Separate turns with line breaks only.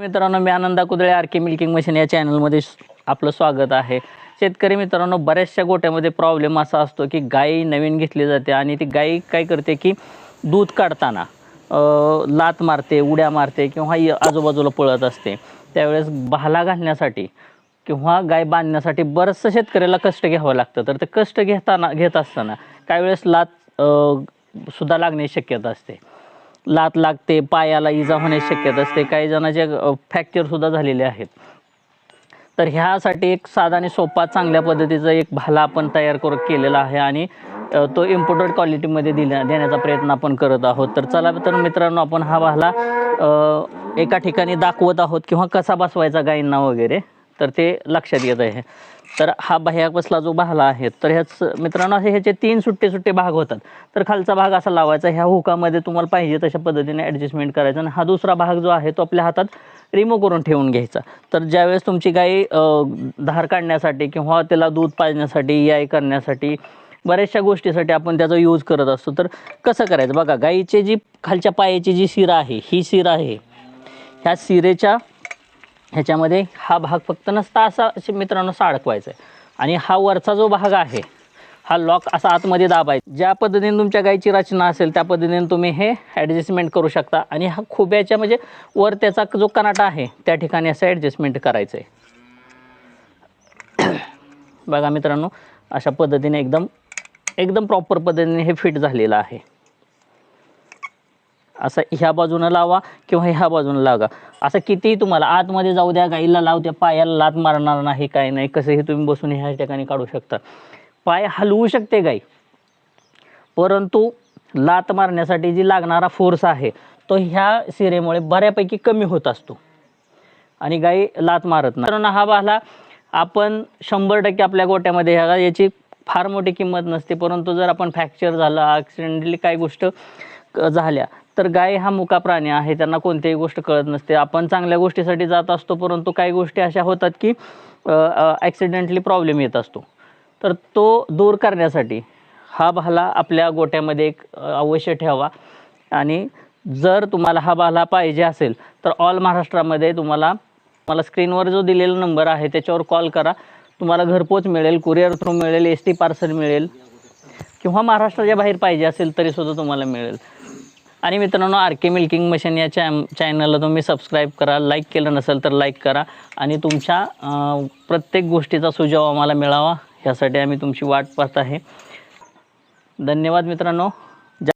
मित्रांनो मी Ananda Kudale R K milking machine या चॅनलमध्ये आपलं स्वागत आहे. शेतकरी मित्रांनो बऱ्याचशा गोट्यामध्ये प्रॉब्लेम असा असतो की गाई नवीन घेतली जाते आणि ती गाई काय करते की दूध काढताना लात मारते उड्या मारते किंवा आजूबाजूला पळत असते. त्यावेळेस भाला घालण्यासाठी किंवा गाय बांधण्यासाठी बरंचसं शेतकऱ्याला कष्ट घ्यावं लागतं. तर ते कष्ट घेताना घेत असताना काही वेळेस लात सुद्धा लागण्याची शक्यता असते. लात लागते पायाला इजा होण्याची शक्यता असते. काही जणांचे फ्रॅक्चरसुद्धा झालेले आहेत. तर ह्यासाठी एक साधा आणि सोपा चांगल्या पद्धतीचा एक भाला आपण तयार करू केलेला आहे आणि तो इम्पोर्टेड क्वालिटीमध्ये दिल्या देण्याचा प्रयत्न आपण करत आहोत. तर चला तर मित्रांनो आपण हा भाला एका ठिकाणी दाखवत आहोत किंवा कसा बसवायचा गायींना वगैरे. तर ते लक्षात येत आहे. तर हा बाह्यापासला जो भाला आहे तर ह्याच मित्रांनो असे ह्याचे तीन सुट्टे सुट्टे भाग होतात. तर खालचा भाग असा लावायचा ह्या हुकामध्ये तुम्हाला पाहिजे तशा पद्धतीने ॲडजस्टमेंट करायचं आणि हा दुसरा भाग जो आहे तो आपल्या हातात रिमूव्ह करून ठेवून घ्यायचा. तर ज्यावेळेस तुमची गाई धार काढण्यासाठी किंवा त्याला दूध पाजण्यासाठी याय करण्यासाठी बऱ्याचशा गोष्टीसाठी आपण त्याचा यूज करत असतो तर कसं करायचं? बघा गाईची जी खालच्या पायाची जी शिरा आहे ही शिरा आहे ह्या शिरेच्या ह्याच्यामध्ये हा भाग फक्त नसता असा मित्रांनो मित्रांनो अडकवायचा आहे आणि हा वरचा जो भाग आहे हा लॉक असा आतमध्ये दाबायचा. ज्या पद्धतीने तुमच्या गायची रचना असेल त्या पद्धतीने तुम्ही हे ॲडजस्टमेंट करू शकता. आणि हा खुब्याच्या म्हणजे वर त्याचा जो कनाटा आहे त्या ठिकाणी असं ॲडजस्टमेंट करायचं आहे बघा मित्रांनो अशा पद्धतीने एकदम एकदम प्रॉपर पद्धतीने हे फिट झालेलं आहे. असं ह्या बाजूनं लावा किंवा ह्या बाजूनं लावा असं कितीही तुम्हाला आतमध्ये जाऊ द्या गाईला लावू द्या पायाला लात मारणार नाही काय नाही कसंही तुम्ही बसून ह्या ठिकाणी काढू शकता. पाय हलवू शकते गाई. परंतु लात मारण्यासाठी जी लागणारा फोर्स आहे तो ह्या सिरेमुळे बऱ्यापैकी कमी होत असतो. आणि गाई लात मारत नाही. मित्रांनो, हा भाला आपण शंभर टक्के आपल्या गोट्यामध्ये ह्या याची फार मोठी किंमत नसते. परंतु जर आपण फ्रॅक्चर झालं ॲक्सिडेंटली काही गोष्ट झाल्या तर गाय हा मुका प्राणी आहे त्यांना कोणतीही गोष्ट कळत नसते. आपण चांगल्या गोष्टीसाठी जात असतो परंतु काही गोष्टी अशा होतात की ॲक्सिडेंटली प्रॉब्लेम येत असतो. तर तो दूर करण्यासाठी हा भाला आपल्या गोट्यामध्ये एक अवश्य ठेवा. आणि जर तुम्हाला हा भाला पाहिजे असेल तर ऑल महाराष्ट्रामध्ये तुम्हाला मला स्क्रीनवर जो दिलेला नंबर आहे त्याच्यावर कॉल करा. तुम्हाला घरपोच मिळेल कुरिअर थ्रू मिळेल एस टी पार्सल मिळेल. किंवा महाराष्ट्राच्या बाहेर पाहिजे असेल तरीसुद्धा तुम्हाला मिळेल. आणि मित्रांनो आर के मिल्किंग मशीन या चॅम चॅनलला तुम्ही सबस्क्राईब करा लाईक केलं नसेल तर लाईक करा. आणि तुमच्या प्रत्येक गोष्टीचा सुझाव आम्हाला मिळावा यासाठी आम्ही तुमची वाट पाहत आहे. धन्यवाद मित्रांनो.